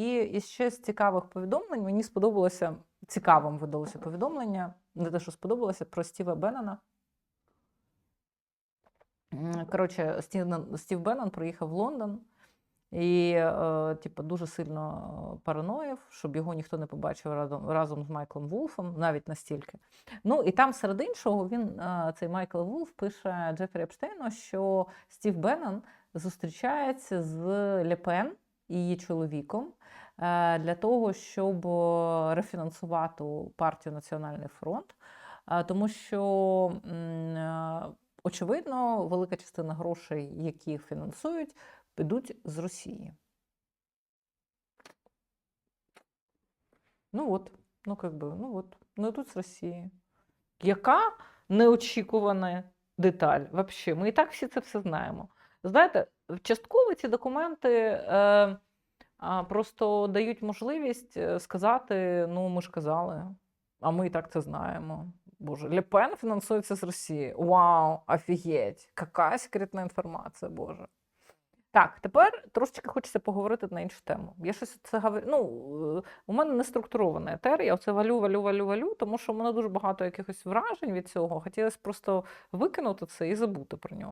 і, і ще з цікавих повідомлень мені сподобалося цікавим видалося повідомлення, не те, що сподобалося, про Стіва Беннона. Коротше, Стів, Беннон приїхав в Лондон і, е, типу, дуже сильно параноїв, щоб його ніхто не побачив разом, разом з Майклом Вулфом, навіть настільки. Ну і там, серед іншого, він, е, цей Майкл Вулф, пише Джефрі Епштейну, що Стів Беннон зустрічається з Лепен її чоловіком е, для того, щоб е, рефінансувати партію Національний фронт, Е, тому що, очевидно, велика частина грошей, які фінансують, підуть з Росії. Ну от, ну как би, ну от, ну йдуть з Росії. Яка неочікувана деталь? Вообще, ми і так всі це все знаємо. Знаєте, частково ці документи е, просто дають можливість е, сказати: ну, ми ж казали, а ми і так це знаємо. Боже, Лепен фінансується з Росії. Вау, офігеть! Яка секретна інформація, Боже. Так, тепер трошечки хочеться поговорити на іншу тему. Я щось це говорю. Ну, у мене не структурована етер, я оце валю, валю, валю, валю, тому що в мене дуже багато якихось вражень від цього. Хотілося просто викинути це і забути про нього.